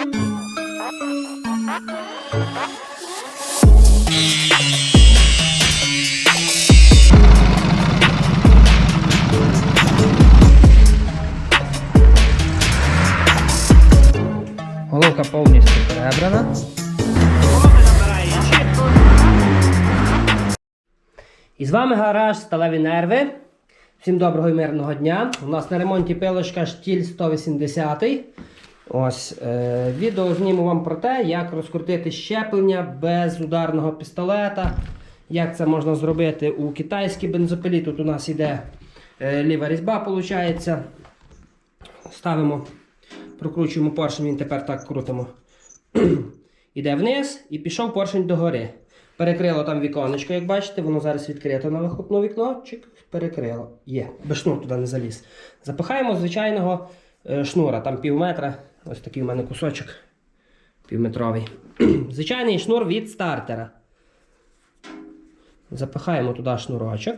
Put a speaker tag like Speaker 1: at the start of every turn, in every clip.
Speaker 1: Головка повністю перебрана. І з вами гараж Сталеві Нерви. Всім доброго і мирного дня. У нас на ремонті пилочка штіль 180. Ось е, відео зніму вам про те, як розкрутити щеплення без ударного пістолета. Як це можна зробити у китайській бензопилі. Тут у нас іде е, ліва різьба, виходить. Ставимо, прокручуємо поршень, він тепер так крутимо. Іде вниз і пішов поршень догори. Перекрило там віконечко, як бачите, воно зараз відкрито на вихлопне вікно. Чик, перекрило. Є, без шнур туди не заліз. Запихаємо звичайного е, шнура, там пів метра. Ось такий у мене кусочок півметровий. Звичайний шнур від стартера. Запихаємо туди шнурочок.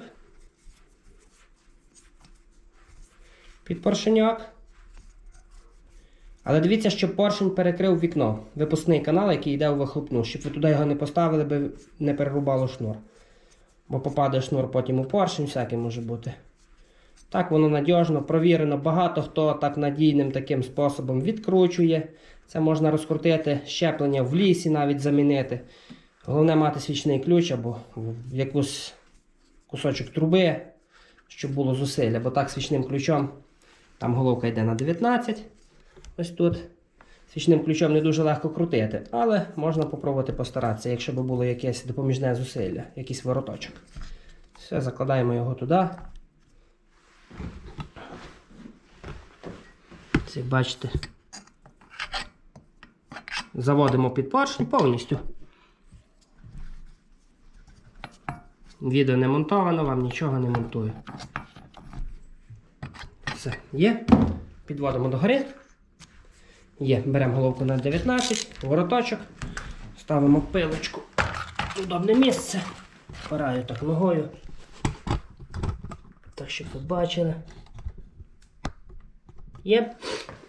Speaker 1: Під поршеньок. Але дивіться, щоб поршень перекрив вікно. Випускний канал, який йде у вихлопну, щоб ви туди його не поставили, би не перерубало шнур. Бо попаде шнур потім у поршень, всяке може бути. Так воно надіжно, провірено. Багато хто так надійним таким способом відкручує. Це можна розкрутити щеплення в лісі, навіть замінити. Головне мати свічний ключ або в якусь кусочок труби, щоб було зусилля. Бо так свічним ключом там головка йде на 19. Ось тут. Свічним ключом не дуже легко крутити, але можна попробувати постаратися, якщо б було якесь допоміжне зусилля, якийсь вороточок. Все, закладаємо його туди. Як бачите, заводимо під поршень повністю. Відео не монтовано, вам нічого не монтую. Все, є. Підводимо догори. Є, беремо головку на 19, вороточок, ставимо пилочку в удобне місце. Впираю так ногою. Так, щоб ви бачили. Є.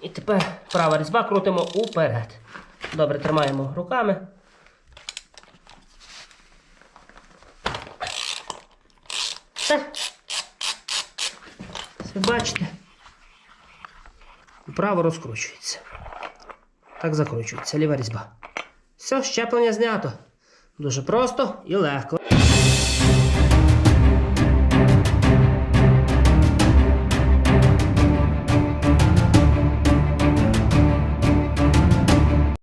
Speaker 1: І тепер права різьба крутимо уперед. Добре, тримаємо руками. Все. Ви бачите? Право розкручується. Так закручується ліва різьба. Все, щеплення знято. Дуже просто і легко.